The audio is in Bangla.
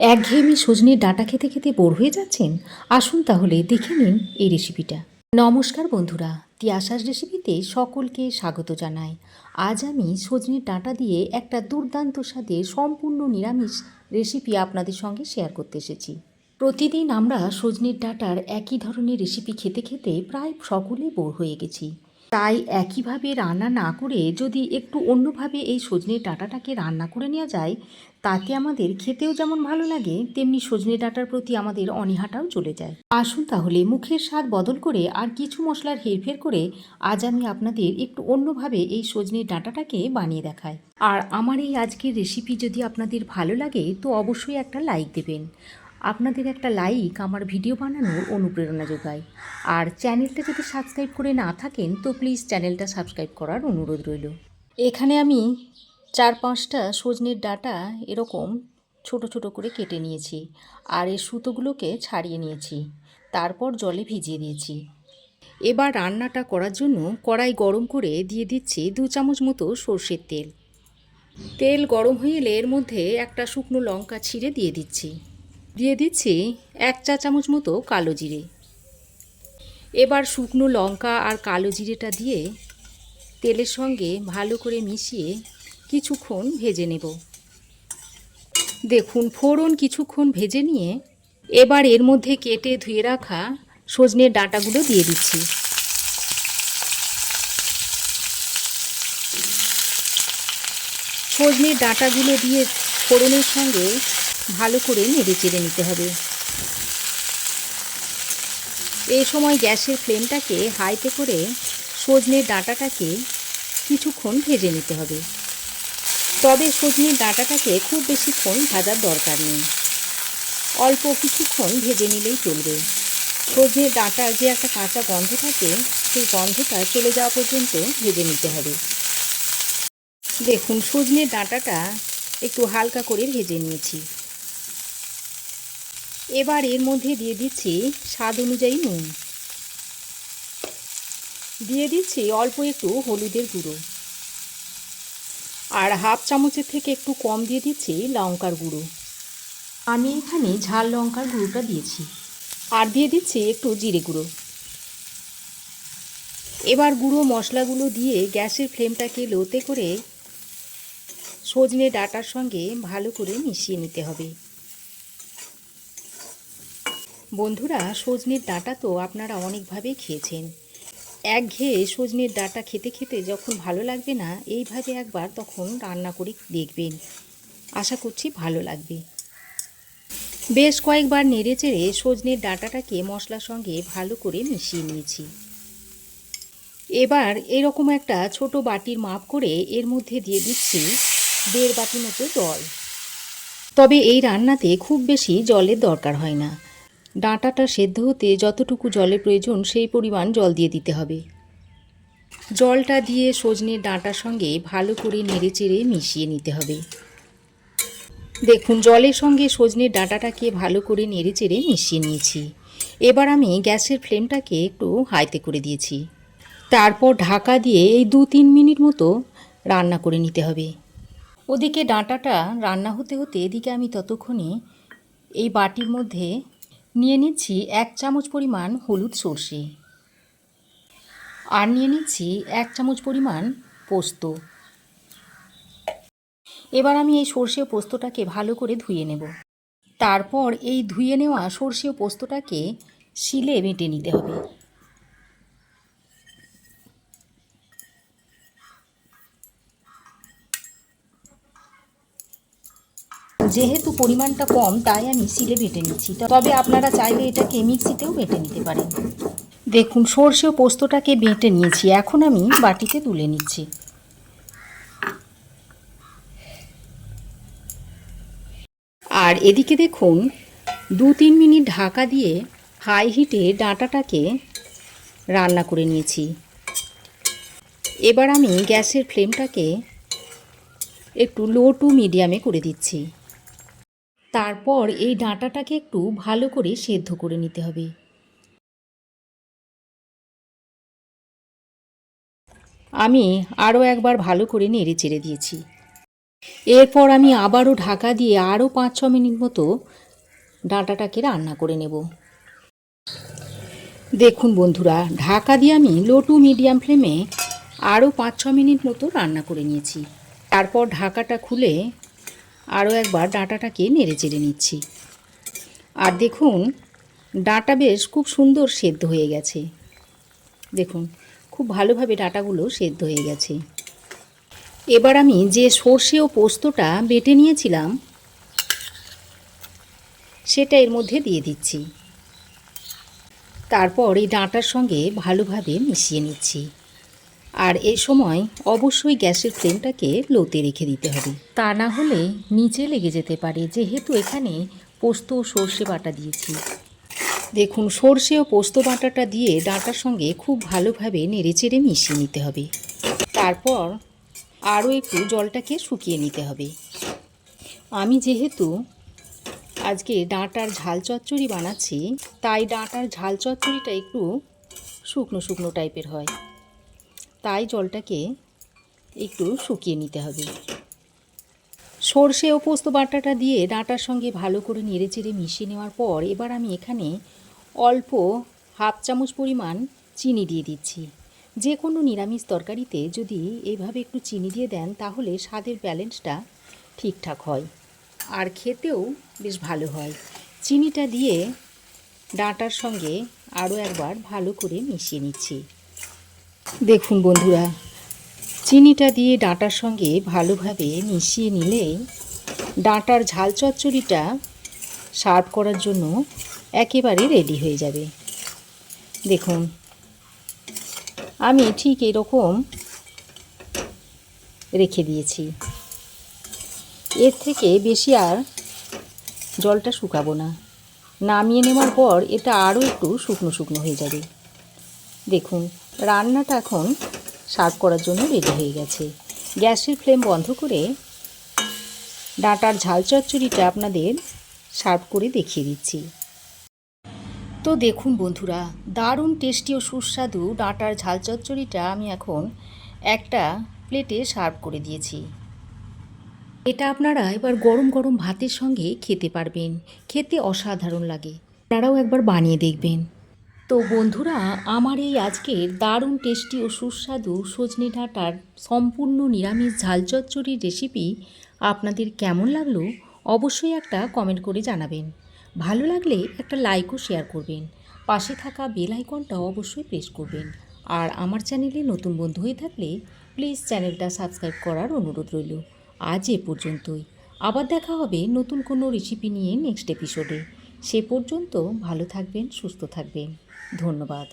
একঘেয়েমি সজনের ডাঁটা খেতে খেতে বোর হয়ে যাচ্ছেন? আসুন তাহলে দেখে নিন এই রেসিপিটা নমস্কার বন্ধুরা, তিয়াশাস রেসিপিতে সকলকে স্বাগত জানাই। আজ আমি সজনের ডাঁটা দিয়ে একটা দুর্দান্ত স্বাদের সম্পূর্ণ নিরামিষ রেসিপি আপনাদের সঙ্গে শেয়ার করতে এসেছি। প্রতিদিন আমরা সজনের ডাঁটার একই ধরনের রেসিপি খেতে খেতে প্রায় সকলে বোর হয়ে গেছি। তাই একইভাবে রান্না না করে যদি একটু অন্যভাবে এই সজনে ডাঁটাটাকে রান্না করে নেওয়া যায় তাতে আমাদের খেতেও যেমন ভালো লাগে, তেমনি সজনে ডাঁটার প্রতি আমাদের অনীহাটাও চলে যায়। আসুন তাহলে মুখের স্বাদ বদল করে আর কিছু মশলার হেরফের করে আজ আমি আপনাদের একটু অন্যভাবে এই সজনে ডাঁটাটাকে বানিয়ে দেখাই। আর আমার এই আজকের রেসিপি যদি আপনাদের ভালো লাগে, তো অবশ্যই একটা লাইক দেবেন। আপনাদের একটা লাইক আমার ভিডিও বানানোর অনুপ্রেরণা যোগায়। আর চ্যানেলটা যদি সাবস্ক্রাইব করে না থাকেন, তো প্লিজ চ্যানেলটা সাবস্ক্রাইব করার অনুরোধ রইল। এখানে আমি চার পাঁচটা সজনের ডাটা এরকম ছোট ছোট করে কেটে নিয়েছি আর এই সুতোগুলোকে ছাড়িয়ে নিয়েছি। তারপর জলে ভিজিয়ে দিয়েছি। এবার রান্নাটা করার জন্য কড়াই গরম করে দিয়ে দিচ্ছি দু চামচ মতো সর্ষের তেল। তেল গরম হয়ে এলে এর মধ্যে একটা শুকনো লঙ্কা ছিঁড়ে দিয়ে দিচ্ছি। দিয়ে দিচ্ছি এক চা চামচ মতো কালো জিরে। এবার শুকনো লঙ্কা আর কালো জিরেটা দিয়ে তেলের সঙ্গে ভালো করে মিশিয়ে কিছুক্ষণ ভেজে নেব। দেখুন, ফোড়ন কিছুক্ষণ ভেজে নিয়ে এবার এর মধ্যে কেটে ধুয়ে রাখা সজনের ডাঁটাগুলো দিয়ে দিচ্ছি। সজনের ডাঁটাগুলো দিয়ে ফোড়নের সঙ্গে ভালো করে নেড়ে চেড়ে নিতে হবে। এই সময় গ্যাসের ফ্লেমটাকে হাইতে করে সজনের ডাঁটাটাকে কিছুক্ষণ ভেজে নিতে হবে। তবে সজনের ডাঁটাটাকে খুব বেশিক্ষণ ভাজার দরকার নেই। অল্প কিছুক্ষণ ভেজে নিলেই চলবে। সজনের ডাঁটার যে একটা কাঁচা গন্ধ থাকে, সেই গন্ধটা চলে যাওয়া পর্যন্ত ভেজে নিতে হবে। দেখুন সজনের ডাঁটাটা একটু হালকা করে ভেজে নিয়েছি। এবার এর মধ্যে দিয়ে দিচ্ছি স্বাদ অনুযায়ী নুন। দিয়ে দিচ্ছি অল্প একটু হলুদের গুঁড়ো। আর হাফ চামচের থেকে একটু কম দিয়ে দিচ্ছি লঙ্কার গুঁড়ো। আমি এখানে ঝাল লঙ্কার গুঁড়োটা দিয়েছি। আর দিয়ে দিচ্ছি একটু জিরে গুঁড়ো। এবার গুঁড়ো মশলাগুলো দিয়ে গ্যাসের ফ্লেমটাকে লোতে করে সজনে ডাটার সঙ্গে ভালো করে মিশিয়ে নিতে হবে। বন্ধুরা সজনের ডাঁটা তো আপনারা অনেকভাবেই খেয়েছেন। একঘেয়ে সজনের ডাঁটা খেতে খেতে যখন ভালো লাগবে না, এইভাবে একবার তখন রান্না করে দেখবেন। আশা করছি ভালো লাগবে। বেশ কয়েকবার নেড়ে চেড়ে সজনের ডাঁটাটাকে মশলার সঙ্গে ভালো করে মিশিয়ে নিয়েছি। এবার এরকম একটা ছোট বাটির মাপ করে এর মধ্যে দিয়ে দিচ্ছি দেড় বাটি মতো জল। তবে এই রান্নাতে খুব বেশি জলের দরকার হয় না। ডাঁটাটা সেদ্ধ হতে যতটুকু জলের প্রয়োজন, সেই পরিমাণ জল দিয়ে দিতে হবে। জলটা দিয়ে সজনে ডাঁটার সঙ্গে ভালো করে নেড়েচেড়ে মিশিয়ে নিতে হবে। দেখুন, জলের সঙ্গে সজনের ডাঁটাটাকে ভালো করে নেড়েচেড়ে মিশিয়ে নিয়েছি। এবার আমি গ্যাসের ফ্লেমটাকে একটু হাইতে করে দিয়েছি। তারপর ঢাকা দিয়ে এই দু তিন মিনিট মতো রান্না করে নিতে হবে। ওদিকে ডাঁটাটা রান্না হতে হতে এদিকে আমি ততক্ষণে এই বাটির মধ্যে নিয়ে নিচ্ছি এক চামচ পরিমাণ হলুদ সর্ষে। আর নিয়ে নিচ্ছি এক চামচ পরিমাণ পোস্ত। এবার আমি এই সর্ষে পোস্তটাকে ভালো করে ধুয়ে নেব। তারপর এই ধুয়ে নেওয়া সর্ষে পোস্তটাকে শিলে বেটে নিতে হবে। যেহেতু পরিমাণটা কম, তাই আমি শিলে বেটে নিচ্ছি। তবে আপনারা চাইলে এটাকে মিক্সিতেও বেটে নিতে পারেন। দেখুন, সর্ষে ও পোস্তটাকে বেটে নিয়েছি। এখন আমি বাটিতে তুলে নিচ্ছি। আর এদিকে দেখুন দু তিন মিনিট ঢাকা দিয়ে হাই হিটে ডাঁটাটাকে রান্না করে নিয়েছি। এবার আমি গ্যাসের ফ্লেমটাকে একটু লো টু মিডিয়ামে করে দিচ্ছি। তারপর এই ডাঁটাটাকে একটু ভালো করে সেদ্ধ করে নিতে হবে। আমি আরও একবার ভালো করে নেড়ে চেড়ে দিয়েছি। এরপর আমি আবারও ঢাকা দিয়ে আরও পাঁচ ছ মিনিট মতো ডাঁটাটাকে রান্না করে নেব। দেখুন বন্ধুরা, ঢাকা দিয়ে আমি লো টু মিডিয়াম ফ্লেমে আরও পাঁচ ছ মিনিট মতো রান্না করে নিয়েছি। তারপর ঢাকাটা খুলে আরও একবার ডাঁটাটাকে নেড়ে চেড়ে নিচ্ছি। আর দেখুন, ডাঁটা বেশ খুব সুন্দর সেদ্ধ হয়ে গেছে। দেখুন, খুব ভালোভাবে ডাঁটাগুলো সেদ্ধ হয়ে গেছে। এবার আমি যে সর্ষে ও পোস্তটা বেটে নিয়েছিলাম, সেটা এর মধ্যে দিয়ে দিচ্ছি। তারপর এই ডাঁটার সঙ্গে ভালোভাবে মিশিয়ে নিচ্ছি। আর এই সময় অবশ্যই গ্যাসের ফ্লেমটাকে লোতে রেখে দিতে হবে। তা না হলে নিচে লেগে যেতে পারে, যেহেতু এখানে পোস্ত ও সর্ষে বাটা দিয়েছি। দেখুন, সর্ষে ও পোস্ত বাটাটা দিয়ে ডাঁটার সঙ্গে খুব ভালোভাবে নেড়েচেড়ে মিশিয়ে নিতে হবে। তারপর আরও একটু জলটাকে শুকিয়ে নিতে হবে। আমি যেহেতু আজকে ডাঁটার ঝাল চচ্চড়ি বানাচ্ছি, তাই ডাঁটার ঝাল চচ্চড়িটা একটু শুকনো শুকনো টাইপের হয়। তাই জলটাকে একটু শুকিয়ে নিতে হবে। সর্ষে ও পোস্ত বাটাটা দিয়ে ডাঁটার সঙ্গে ভালো করে নেড়ে চেড়ে মিশিয়ে নেওয়ার পর এবার আমি এখানে অল্প হাফ চামচ পরিমাণ চিনি দিয়ে দিচ্ছি। যে কোনো নিরামিষ তরকারিতে যদি এইভাবে একটু চিনি দিয়ে দেন তাহলে স্বাদের ব্যালেন্সটা ঠিকঠাক হয় আর খেতেও বেশ ভালো হয়। চিনিটা দিয়ে ডাঁটার সঙ্গে আরও একবার ভালো করে মিশিয়ে নিচ্ছি। দেখুন বন্ধুরা, চিনিটা দিয়ে ডাঁটার সঙ্গে ভালোভাবে মিশিয়ে নিলে ডাঁটার ঝাল চচ্চড়িটা সার্ভ করার জন্য একেবারে রেডি হয়ে যাবে। দেখুন, আমি ঠিক এরকম রেখে দিয়েছি। এর থেকে বেশি আর জলটা শুকাবো না। নামিয়ে নেওয়ার পর এটা আরও একটু শুকনো শুকনো হয়ে যাবে। দেখুন, রান্নাটা এখন সার্ভ করার জন্য রেডি হয়ে গেছে। গ্যাসের ফ্লেম বন্ধ করে ডাঁটার ঝাল চচ্চড়িটা আপনাদের সার্ভ করে দেখিয়ে দিচ্ছি। তো দেখুন বন্ধুরা, দারুণ টেস্টি ও সুস্বাদু ডাঁটার ঝাল চচ্চড়িটা আমি এখন একটা প্লেটে সার্ভ করে দিয়েছি। এটা আপনারা এবার গরম গরম ভাতের সঙ্গে খেতে পারবেন। খেতে অসাধারণ লাগে। আপনারাও একবার বানিয়ে দেখবেন। তো বন্ধুরা, আমার এই আজকের দারুণ, টেস্টি ও সুস্বাদু সজনে ডাঁটার সম্পূর্ণ নিরামিষ ঝাল চচ্চড়ির রেসিপি আপনাদের কেমন লাগল অবশ্যই একটা কমেন্ট করে জানাবেন। ভালো লাগলে একটা লাইকও শেয়ার করবেন। পাশে থাকা বেল আইকনটা অবশ্যই প্রেস করবেন। আর আমার চ্যানেলে নতুন বন্ধু হয়ে থাকলে প্লিজ চ্যানেলটা সাবস্ক্রাইব করার অনুরোধ রইল। আজ এ পর্যন্তই। আবার দেখা হবে নতুন কোনো রেসিপি নিয়ে নেক্সট এপিসোডে সে পর্যন্ত ভালো থাকবেন, সুস্থ থাকবেন। ধন্যবাদ।